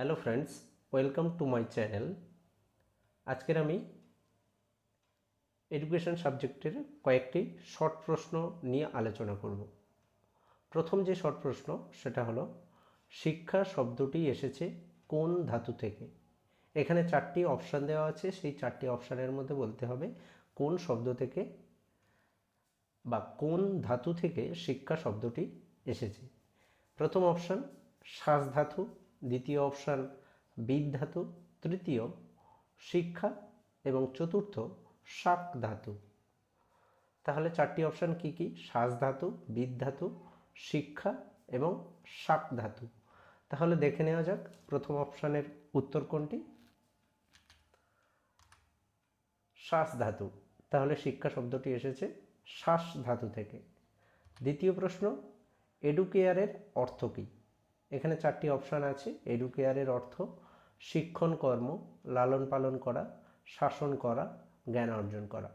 Hello friends, welcome to my channel. আজকের আমি education সাবজেক্টের কয়েকটি শর্ট প্রশ্ন নিয়ে আলোচনা করব। প্রথম যে শর্ট প্রশ্ন, সেটা হলো, শিক্ষা শব্দটি এসেছে কোন ধাতু থেকে? এখানে চারটি অপশান দেওয়া আছে, সেই চারটি অপশানের মধ্যে বলতে হবে, কোন শব্দ থেকে বা কোন ধাতু থেকে শিক্ষা শব্দটি এসেছে? প্রথম অপশান শ্বাস ধাতু দ্বিতীয় অপশান বিদ ধাতু, তৃতীয় শিক্ষা এবং চতুর্থ শাক ধাতু। তাহলে চারটি অপশান কি কি? শ্বাস ধাতু বিদ ধাতু, শিক্ষা এবং শাক ধাতু। তাহলে দেখে নেওয়া যাক প্রথম অপশানের উত্তর কোনটি? শ্বাস ধাতু। তাহলে শিক্ষা শব্দটি এসেছে শ্বাস ধাতু থেকে। দ্বিতীয় প্রশ্ন এডুকেয়ারের অর্থ কী? এখানে চারটি অপশান আছে এডুকেয়ারের অর্থ শিক্ষণ কর্ম, লালন পালন করা, শাসন করা, জ্ঞান অর্জন করা।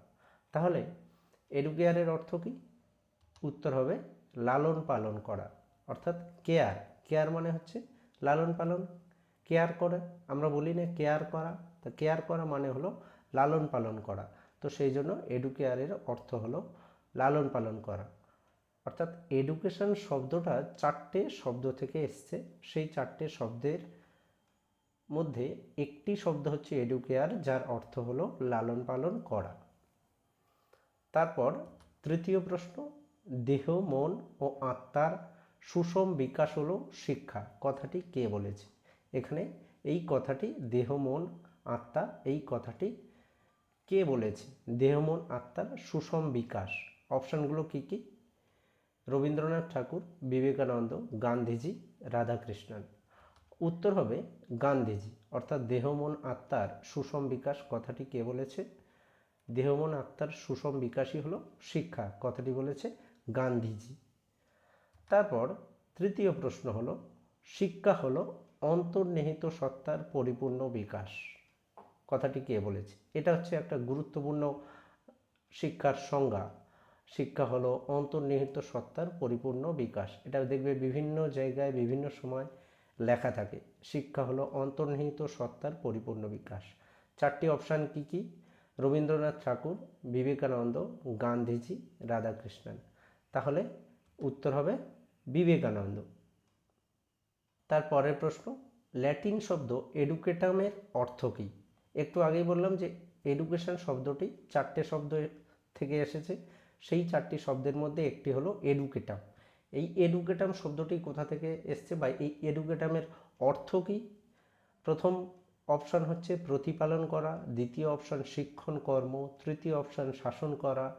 তাহলে এডুকেয়ারের অর্থ কী? উত্তর হবে লালন পালন করা, অর্থাৎ কেয়ার কেয়ার মানে হচ্ছে লালন পালন কেয়ার করে। আমরা বলি না কেয়ার করা, তা কেয়ার করা মানে হলো লালন পালন করা। তো সেই জন্য এডুকেয়ারের অর্থ হলো লালন পালন করা। অর্থাৎ এডুকেশন শব্দটা চারটে শব্দ থেকে এসছে। সেই চারটে শব্দের মধ্যে একটি শব্দ হচ্ছে এডুকেয়ার যার অর্থ হলো লালন পালন করা। তারপর তৃতীয় প্রশ্ন, দেহ, মন ও আত্মার সুষম বিকাশ হলো শিক্ষা। কথাটি কে বলেছে? এখানে এই কথাটি দেহ, মন, আত্মা, এই কথাটি কে বলেছে? দেহ, মন, আত্মার সুষম বিকাশ। অপশানগুলো কী কী? রবীন্দ্রনাথ ঠাকুর, বিবেকানন্দ, গান্ধীজি, রাধাকৃষ্ণন। উত্তর হবে গান্ধীজি, অর্থাৎ দেহ মন আত্মার সুষম বিকাশ কথাটি কে বলেছে? দেহ মন আত্মার সুষম বিকাশই হলো শিক্ষা, কথাটি বলেছে গান্ধীজি। তারপর তৃতীয় প্রশ্ন হলো, শিক্ষা হলো অন্তর্নিহিত সত্তার পরিপূর্ণ বিকাশ, কথাটি কে বলেছে? এটা হচ্ছে একটা গুরুত্বপূর্ণ শিক্ষার সংজ্ঞা। শিক্ষা হলো অন্তর্নিহিত সত্তার পরিপূর্ণ বিকাশ। এটা দেখবে বিভিন্ন জায়গায়, বিভিন্ন সময় লেখা থাকে। শিক্ষা হলো অন্তর্নিহিত সত্তার পরিপূর্ণ বিকাশ। চারটি অপশান কি কি? রবীন্দ্রনাথ ঠাকুর, বিবেকানন্দ, গান্ধীজি, রাধাকৃষ্ণন। তাহলে উত্তর হবে বিবেকানন্দ। তার পরের প্রশ্ন, ল্যাটিন শব্দ এডুকেটামের অর্থ কী? একটু আগেই বললাম যে, এডুকেশন শব্দটি চারটে শব্দ থেকে এসেছে। সেই চারটি শব্দের মধ্যে একটি হলো এডুকেটাম এই এডুকেটাম শব্দটি কোথা থেকে এসছে বা এই এডুকেটামের অর্থ কী? প্রথম অপশান হচ্ছে প্রতিপালন করা, দ্বিতীয় অপশান শিক্ষণ কর্ম, তৃতীয় অপশান শাসন করা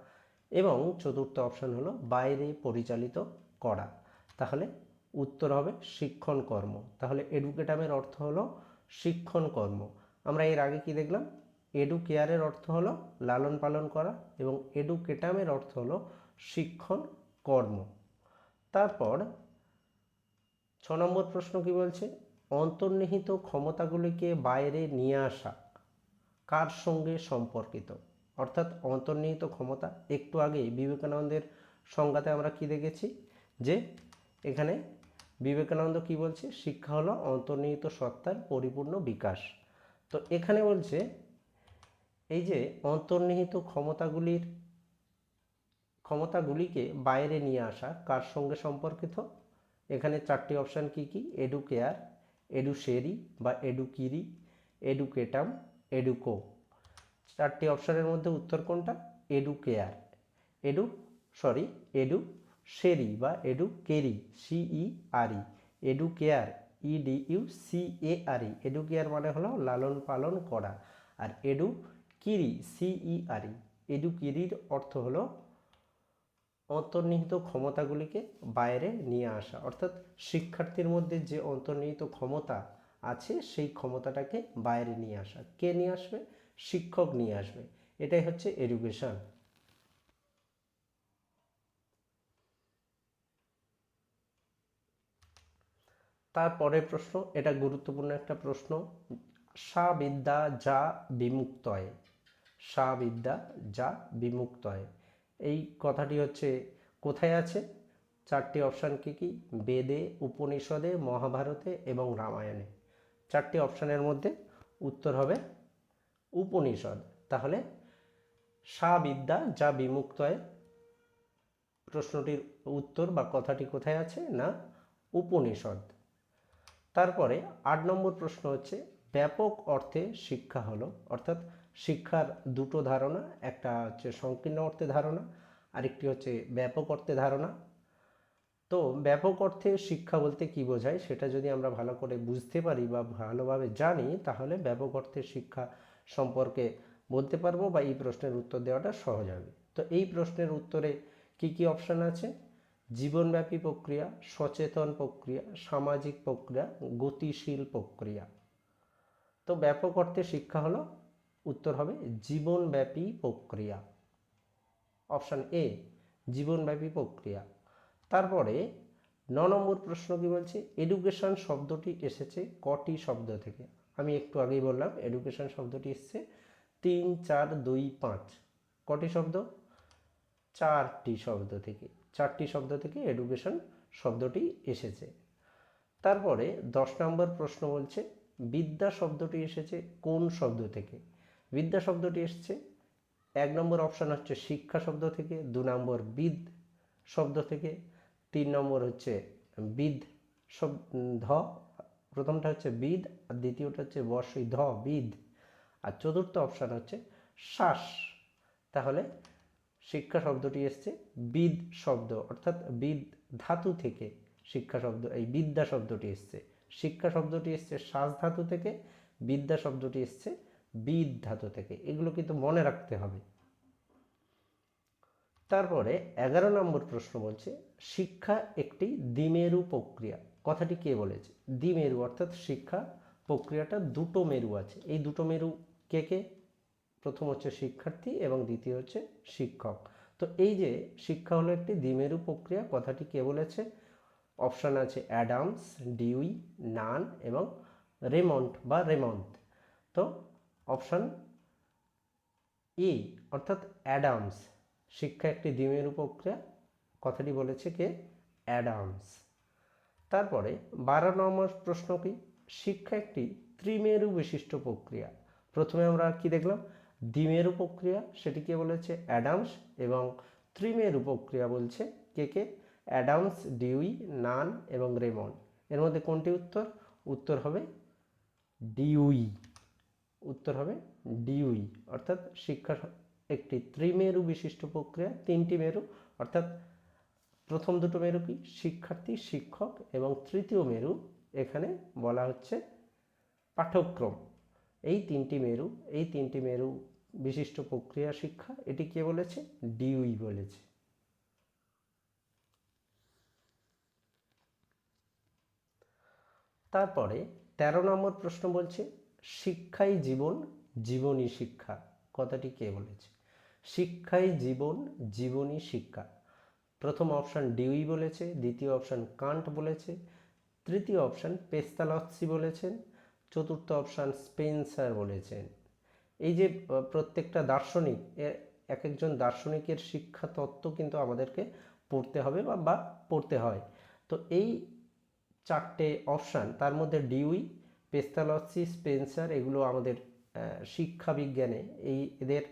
এবং চতুর্থ অপশান হলো বাইরে পরিচালিত করা। তাহলে উত্তর হবে শিক্ষণ কর্ম। তাহলে এডুকেটামের অর্থ হলো শিক্ষণ কর্ম। আমরা এর আগে কি দেখলাম? এডু কেয়ারের অর্থ হলো লালন পালন করা এবং এডুকেটামের অর্থ হলো শিক্ষণ, কর্ম। তারপর ছ নম্বর প্রশ্ন কি বলছে? অন্তর্নিহিত ক্ষমতাগুলিকে বাইরে নিয়ে আসা কার সঙ্গে সম্পর্কিত? অর্থাৎ অন্তর্নিহিত ক্ষমতা, একটু আগে বিবেকানন্দের সংজ্ঞাতে আমরা কি দেখেছি? যে এখানে বিবেকানন্দ কি বলছে? শিক্ষা হলো অন্তর্নিহিত সত্তার পরিপূর্ণ বিকাশ। তো এখানে বলছে এই যে অন্তর্নিহিত ক্ষমতাগুলির, ক্ষমতাগুলিকে বাইরে নিয়ে আসা কার সঙ্গে সম্পর্কিত? এখানে চারটি অপশান কি কি? এডুকেয়ার এডুশেরি বা এডুকিরি, এডুকেটাম, এডুকো। চারটি অপশানের মধ্যে উত্তর কোনটা? Educare. Edu, sorry edu sherry বা এডু কেরি সিই আরই educare E D U C A R E educare মানে হলো লালন পালন করা। আর এডু কিরি সিই আর ই এডু কিরির অর্থ হলো অন্তর্নিহিত ক্ষমতাগুলিকে বাইরে নিয়ে আসা। অর্থাৎ শিক্ষার্থীর মধ্যে যে অন্তর্নিহিত ক্ষমতা আছে, সেই ক্ষমতাটাকে বাইরে নিয়ে আসা। কে নিয়ে আসবে? শিক্ষক নিয়ে আসবে। এটাই হচ্ছে এডুকেশন। তারপরের প্রশ্ন, এটা গুরুত্বপূর্ণ একটা প্রশ্ন সা বিদ্যা যা বিমুক্তয় সা বিদ্যা যা বিমুক্তয় এই কথাটি হচ্ছে, কোথায় আছে? চারটি অপশান কি কি? বেদে, উপনিষদে, মহাভারতে এবং রামায়ণে। চারটি অপশানের মধ্যে উত্তর হবে উপনিষদ। তাহলে সা বিদ্যা যা বিমুক্তয় প্রশ্নটির উত্তর বা কথাটি কোথায় আছে না উপনিষদ। তারপরে আট নম্বর প্রশ্ন হচ্ছে, ব্যাপক অর্থে শিক্ষা হলো, অর্থাৎ শিক্ষার দুটো ধারণা, একটা হচ্ছে সংকীর্ণ অর্থে ধারণা, আরেকটি হচ্ছে ব্যাপক অর্থে ধারণা। তো ব্যাপক অর্থে শিক্ষা বলতে কি বোঝায় সেটা যদি আমরা ভালো করে বুঝতে পারি বা ভালোভাবে জানি, তাহলে ব্যাপক অর্থে শিক্ষা সম্পর্কে বলতে পারব বা এই প্রশ্নের উত্তর দেওয়াটা সহজ হবে। তো এই প্রশ্নের উত্তরে কি কি অপশান আছে? জীবনব্যাপী প্রক্রিয়া, সচেতন প্রক্রিয়া, সামাজিক প্রক্রিয়া, গতিশীল প্রক্রিয়া। তো ব্যাপক অর্থে শিক্ষা হলো উত্তর হবে জীবনব্যাপী প্রক্রিয়া। অপশান এ, জীবনব্যাপী প্রক্রিয়া। তারপরে ন নম্বর প্রশ্ন কি বলছে? এডুকেশন শব্দটি এসেছে কটি শব্দ থেকে? আমি একটু আগেই বললাম এডুকেশন শব্দটি এসেছে তিন, চার, দুই, পাঁচ। কটি শব্দ? চারটি শব্দ থেকে। চারটি শব্দ থেকে এডুকেশন শব্দটি এসেছে। তারপরে দশ নম্বর প্রশ্ন বলছে, বিদ্যা শব্দটি এসেছে কোন শব্দ থেকে? বিদ্যা শব্দটি এসছে। এক নম্বর অপশান হচ্ছে শিক্ষা শব্দ থেকে, দু নম্বর বিদ শব্দ থেকে, তিন নম্বর হচ্ছে বিদ শব ধ, প্রথমটা হচ্ছে বিদ আর দ্বিতীয়টা হচ্ছে বর্ষই ধ, বিদ। আর চতুর্থ অপশান হচ্ছে শ্বাস। তাহলে শিক্ষা শব্দটি এসছে বিদ শব্দ, অর্থাৎ বিদ ধাতু থেকে শিক্ষা শব্দ, এই বিদ্যা শব্দটি এসছে। শিক্ষা শব্দটি এসছে শ্বাস ধাতু থেকে, বিদ্যা শব্দটি এসছে বিদ ধাতু থেকে, এগুলো কিন্তু মনে রাখতে হবে। তারপরে এগারো নম্বর প্রশ্ন বলছে, শিক্ষা একটি দ্বিমেরু প্রক্রিয়া। কথাটি কে বলেছে? দ্বিমেরু অর্থাৎ শিক্ষা প্রক্রিয়াটা দুটো মেরু আছে। এই দুটো মেরু কে কে? প্রথম হচ্ছে শিক্ষার্থী এবং দ্বিতীয় হচ্ছে শিক্ষক। তো এই যে শিক্ষা হলো একটি দ্বিমেরু প্রক্রিয়া, কথাটি কে বলেছে? অপশান আছে অ্যাডামস, ডিউই, নান এবং রেমন্ট বা রেমন্ট তো অপশান ই অর্থাৎ অ্যাডামস শিক্ষা একটি দ্বিমেরু প্রক্রিয়া। কথাটি বলেছে কে? অ্যাডামস তারপরে বারো নম্বর প্রশ্ন কি? শিক্ষা একটি ত্রিমেরু বিশিষ্ট প্রক্রিয়া। প্রথমে আমরা কি দেখলাম? দ্বিমেরু প্রক্রিয়া, সেটি কে বলেছে? অ্যাডামস এবং ত্রিমেরু প্রক্রিয়া বলছে কে কে? অ্যাডামস ডিউই নান এবং রেমন এর মধ্যে কোনটি উত্তর? উত্তর হবে ডিউই উত্তর হবে ডিউই, অর্থাৎ শিক্ষা একটি ত্রিমেরু বিশিষ্ট প্রক্রিয়া, তিনটি মেরু, অর্থাৎ প্রথম দুটো মেরু কি? শিক্ষার্থী, শিক্ষক এবং তৃতীয় মেরু, এখানে বলা হচ্ছে পাঠ্যক্রম। এই তিনটি মেরু, এই তিনটি মেরু বিশিষ্ট প্রক্রিয়া শিক্ষা, এটি কে বলেছে? ডিউই বলেছে। তারপরে তেরো নম্বর প্রশ্ন বলছে শিক্ষাই জীবন, জীবনী শিক্ষা। কথাটি কে বলেছে? শিক্ষাই জীবন, জীবনী শিক্ষা। প্রথম অপশান ডিউই বলেছে, দ্বিতীয় অপশান কান্ট বলেছে, তৃতীয় অপশান পেস্তালৎসি বলেছেন, চতুর্থ অপশান স্পেন্সার বলেছেন। এই যে প্রত্যেকটা দার্শনিক এক একজন দার্শনিকের শিক্ষা তত্ত্ব কিন্তু আমাদেরকে পড়তে হবে বা পড়তে হয়। তো এই চারটে অপশান, তার মধ্যে ডিউই পেস্তালসি স্পেন্সার এগুলো আমাদের শিক্ষা বিজ্ঞানে এই এদের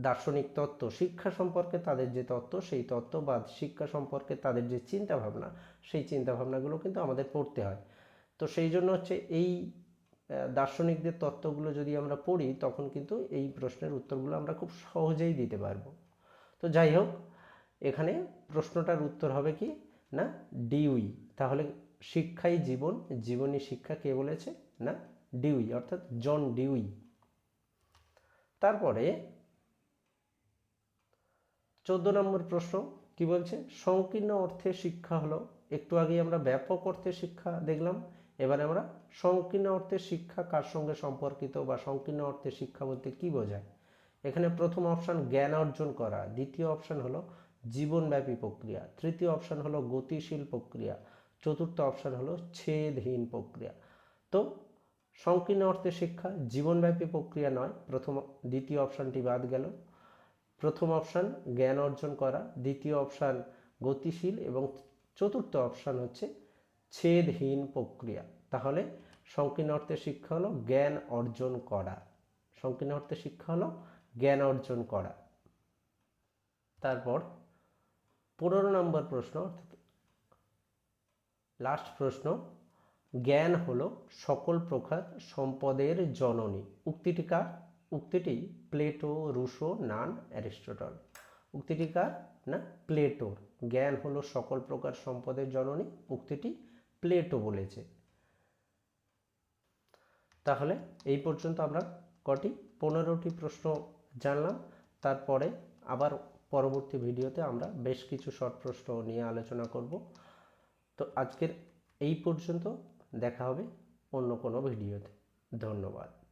দার্শনিক তত্ত্ব, শিক্ষা সম্পর্কে তাদের যে তত্ত্ব, সেই তত্ত্ব বা শিক্ষা সম্পর্কে তাদের যে চিন্তা ভাবনা সেই চিন্তা ভাবনাগুলো কিন্তু আমাদের পড়তে হয়। তো সেই জন্য হচ্ছে এই দার্শনিকদের তত্ত্বগুলো যদি আমরা পড়ি, তখন কিন্তু এই প্রশ্নের উত্তরগুলো আমরা খুব সহজেই দিতে পারব। তো যাই হোক, এখানে প্রশ্নটার উত্তর হবে কি? না ডিউই তাহলে শিক্ষাই জীবন, জীবনী শিক্ষা কে বলেছে? না, ডিউই, অর্থাৎ জন ডিউই। তারপরে চোদ্দ নম্বর প্রশ্ন, কি বলছে? সংকীর্ণ অর্থে শিক্ষা হলো, একটু আগে আমরা ব্যাপক অর্থে শিক্ষা দেখলাম, এবারে আমরা সংকীর্ণ অর্থে শিক্ষা কার সঙ্গে সম্পর্কিত বা সংকীর্ণ অর্থে শিক্ষা বলতে কি বোঝায়? এখানে প্রথম অপশান জ্ঞান অর্জন করা, দ্বিতীয় অপশান হলো জীবনব্যাপী প্রক্রিয়া, তৃতীয় অপশান হলো গতিশীল প্রক্রিয়া চতুর্থ অপশান হলো ছেদহীন প্রক্রিয়া। তো সংকীর্ণ অর্থে শিক্ষা, জীবনব্যাপী প্রক্রিয়া নয়। প্রথম, দ্বিতীয় অপশানটি বাদ গেল। প্রথম অপশান, জ্ঞান অর্জন করা। দ্বিতীয় অপশান, গতিশীল। এবং চতুর্থ অপশান হচ্ছে ছেদহীন প্রক্রিয়া। তাহলে সংকীর্ণ অর্থে শিক্ষা হলো জ্ঞান অর্জন করা। সংকীর্ণ অর্থে শিক্ষা হলো জ্ঞান অর্জন করা। তারপর পনেরো নম্বর প্রশ্ন, অর্থাৎ লাস্ট প্রশ্ন, জ্ঞান হলো সকল প্রকার সম্পদের জননী। উক্তিটি কার? উক্তিটি প্লেটো, রুশো, নান, অ্যারিস্টটল। উক্তিটি কার? না, প্লেটোর। জ্ঞান হলো সকল প্রকার সম্পদের জননী, উক্তিটি প্লেটো বলেছে। তাহলে এই পর্যন্ত আমরা কটি? পনেরোটি প্রশ্ন জানলাম। তারপরে আবার পরবর্তী ভিডিওতে আমরা বেশ কিছু শর্ট প্রশ্ন নিয়ে আলোচনা করব। তো আজকের এই পর্যন্ত দেখা হবে অন্য কোনো ভিডিওতে। ধন্যবাদ।